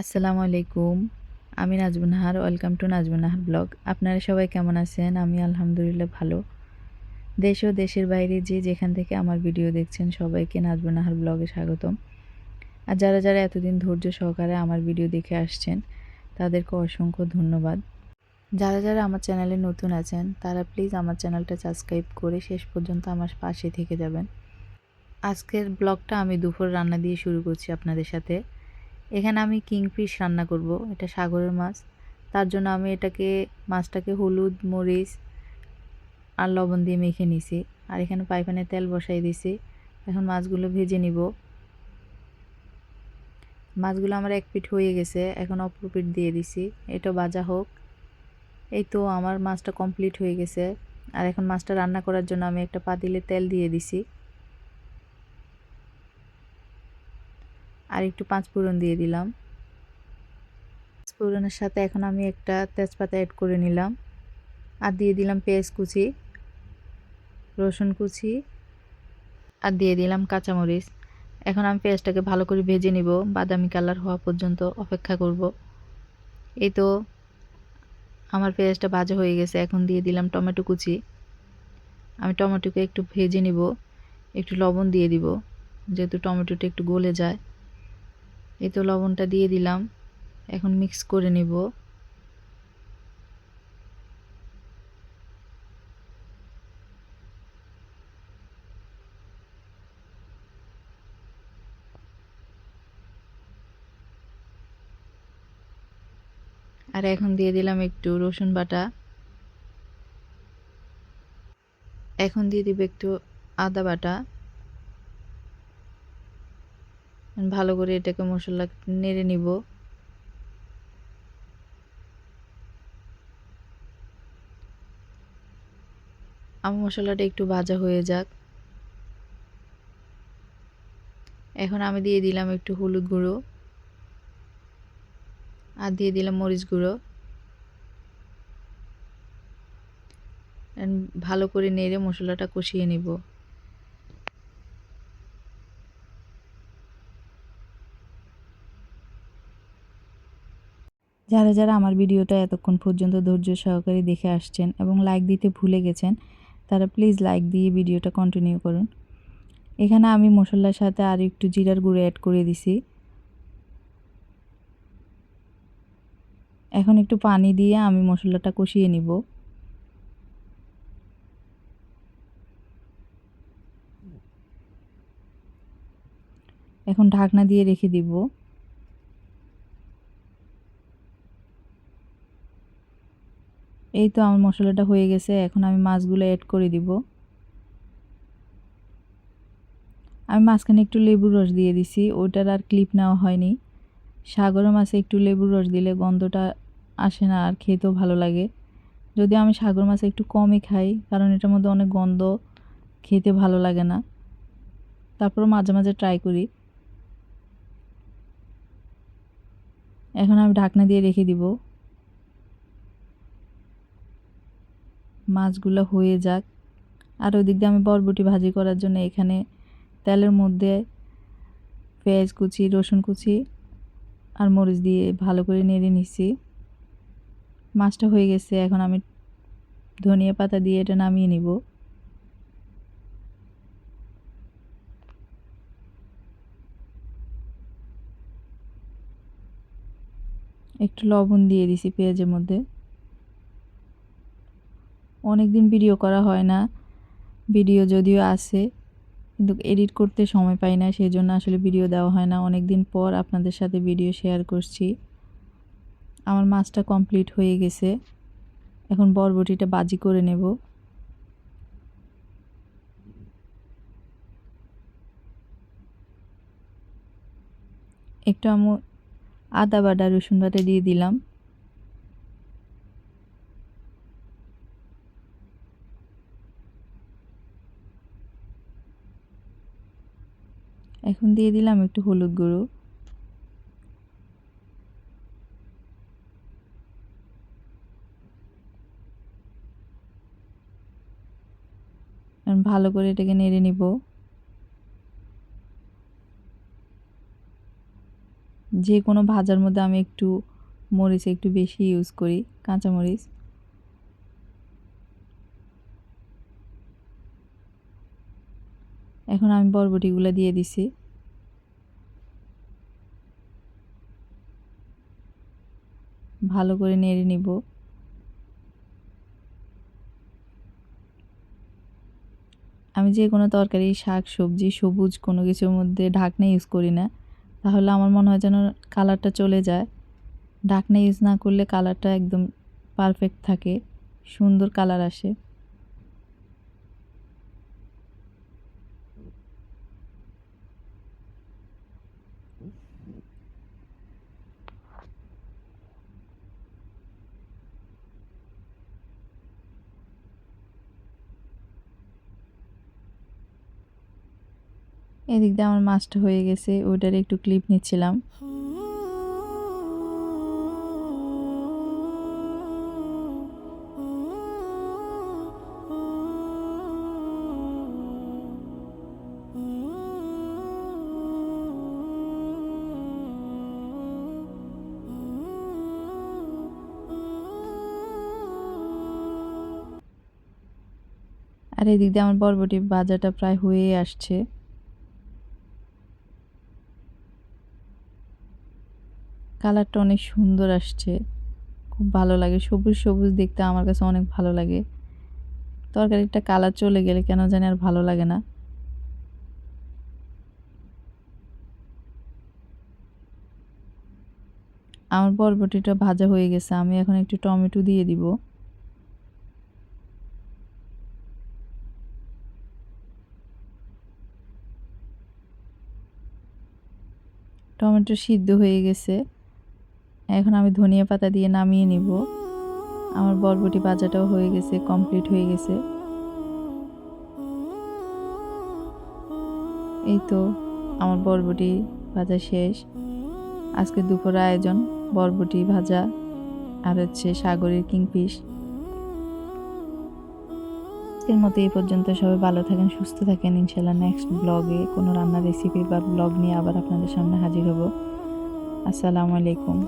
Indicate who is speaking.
Speaker 1: আসসালামু আলাইকুম। আমি Nazmunnahar welcome to Nazmunnahar blog. আপনারা সবাই কেমন আছেন? আমি আলহামদুলিল্লাহ ভালো। দেশ ও দেশের বাইরে যে যেখান থেকে আমার ভিডিও দেখছেন, সবাইকে নাজমুনাহার ব্লগে স্বাগতম। আর যারা যারা এতদিন ধৈর্য সহকারে আমার ভিডিও দেখে আসছেন, তাদেরকে অসংখ্য ধন্যবাদ। যারা যারা আমার চ্যানেলে নতুন আছেন, তারা প্লিজ আমার চ্যানেলটা সাবস্ক্রাইব করে শেষ পর্যন্ত আমার পাশে থেকে যাবেন। আজকের ব্লগটা আমি দুপুর রান্না দিয়ে শুরু করছি আপনাদের সাথে। এখানে আমি কিংফিশ রান্না করব, এটা সাগরের মাছ। তার জন্য আমি এটাকে, মাছটাকে হলুদ, মরিচ আর লবণ দিয়ে মেখে নিছি। আর এখানে পাইপানে তেল বসাই দিছি। এখন মাছগুলো ভেজে নিব। মাছগুলো আমার এক পিঠ হয়ে গেছে, এখন অপর পিঠ দিয়ে দিছি। এটা বাজা হোক। এই তো আমার মাছটা কমপ্লিট হয়ে গেছে। আর এখন মাছটা রান্না করার জন্য আমি একটা পাতিলে তেল দিয়ে দিছি। আর একটু পাঁচ ফোড়ন দিয়ে দিলাম। পাঁচ ফোড়নের সাথে এখন আমি একটা তেজপাতা অ্যাড করে নিলাম। আর দিয়ে দিলাম পেঁয়াজ কুচি, রসুন কুচি, আর দিয়ে দিলাম কাঁচামরিচ। এখন আমি পেঁয়াজটাকে ভালো করে ভেজে নিব, বাদামি কালার হওয়া পর্যন্ত অপেক্ষা করব। এই তো আমার পেঁয়াজটা ভাজা হয়ে গেছে, এখন দিয়ে দিলাম টমেটো কুচি। আমি টমেটোকে একটু ভেজে নিব, একটু লবণ দিয়ে দিব, যেহেতু টমেটোটা একটু গলে যায়। এই তো লবণটা দিয়ে দিলাম। এখন মিক্স করে নেব। আর এখন দিয়ে দিলাম একটু রসুন বাটা। এখন দিয়ে দিব একটু আদা বাটা। ভালো করে এটাকে মশলা নেড়ে নিব। আমার মশলাটা একটু ভাজা হয়ে যাক। এখন আমি দিয়ে দিলাম একটু হলুদ গুঁড়ো আর দিয়ে দিলাম মরিচ গুঁড়ো। ভালো করে নেড়ে মশলাটা কষিয়ে নিব। যারা যারা আমার ভিডিওটা এতক্ষণ পর্যন্ত ধৈর্য সহকারে দেখে আসছেন এবং লাইক দিতে ভুলে গেছেন, তারা প্লিজ লাইক দিয়ে ভিডিওটা কন্টিনিউ করুন। এখানে আমি মশলার সাথে আর একটু জিরার গুঁড়ো অ্যাড করে দিছি। এখন একটু পানি দিয়ে আমি মশলাটা কষিয়ে নিব। এখন ঢাকনা দিয়ে রেখে দিব। এই তো আমার মশলাটা হয়ে গেছে, এখন আমি মাছগুলো অ্যাড করে দিব। আমি মাঝখানে একটু লেবুর রস দিয়ে দিছি ওটার আর ক্লিপ নেওয়া হয়নি। সাগরের মাছে একটু লেবুর রস দিলে গন্ধটা আসে না, আর খেতেও ভালো লাগে। যদি আমি সাগর মাছে একটু কমই খাই, কারণ এটার মধ্যে অনেক গন্ধ, খেতে ভালো লাগে না। তারপরও মাঝে মাঝে ট্রাই করি। এখন আমি ঢাকনা দিয়ে রেখে দিব। মাছগুলো হয়ে যাক। আর ওদিক দিয়ে আমি বরবটি ভাজি করার জন্য এখানে তেলের মধ্যে পেঁয়াজ কুচি, রসুন কুচি আর মরিচ দিয়ে ভালো করে নেড়ে নিচ্ছি। মাছটা হয়ে গেছে, এখন আমি ধনিয়া পাতা দিয়ে এটা নামিয়ে নিব। একটু লবণ দিয়ে দিছি পেঁয়াজের মধ্যে। অনেক দিন ভিডিও করা হয় না। ভিডিও যদিও আসে কিন্তু এডিট করতে সময় পাই না সেই জন্য আসলে ভিডিও দেওয়া হয় না। অনেক দিন পর আপনাদের সাথে ভিডিও শেয়ার করছি। আমার মাছটা কমপ্লিট হয়ে গেছে। এখন বরবটিটা বাজি করে নেব। একটু আমি আদা বাটা রসুন বাটা দিয়ে দিলাম। এখন দিয়ে দিলাম একটু হলুদ গুঁড়ো। ভালো করে এটাকে নেড়ে নিব। যে কোনো ভাজার মধ্যে আমি একটু মরিচ একটু বেশি ইউজ করি কাঁচা এখন আমি বরবটিগুলো দিয়ে দিছি। ভালো করে নেড়ে নিব। আমি যে কোনো তরকারি, শাক, সবজি, সবুজ কোনো কিছুর মধ্যে ঢাকনা ইউজ করি না। তাহলে আমার মনে হয় যেন কালারটা চলে যায়। ঢাকনা ইউজ না করলে কালারটা একদম পারফেক্ট থাকে। সুন্দর কালার আসে। এদিক দিয়ে আমার মাছটা হয়ে গেছে, ওইটার একটু ক্লিপ নিচ্ছিলাম। আর এদিক দিয়ে আমার বরবটি ভাজাটা প্রায় হয়ে আসছে। কালারটা অনেক সুন্দর আসছে। খুব ভালো লাগে। সবুজ সবুজ দেখতে আমার কাছে অনেক ভালো লাগে। তরকারিটা কালার চলে গেলে কেন জানি আর ভালো লাগে না। আমার বরবটিটা ভাজা হয়ে গেছে। আমি এখন একটু টমেটো দিয়ে দিব। টমেটো সিদ্ধ হয়ে গেছে। এখন আমি ধনিয়া পাতা দিয়ে নামিয়ে নিব। আমার বরবটি ভাজাটাও হয়ে গেছে, কমপ্লিট হয়ে গেছে। এই তো আমার বরবটি ভাজা শেষ। আজকে দুপুর আয়োজন, বরবটি ভাজা আর হচ্ছে সাগরের কিংফিশ। আজকের মতো এই পর্যন্ত, সবাই ভালো থাকেন, সুস্থ থাকেন। ইনশাল্লাহ নেক্সট ব্লগে কোনো রান্নার রেসিপি বা ব্লগ নিয়ে আবার আপনাদের সামনে হাজির হব। আসসালামু আলাইকুম।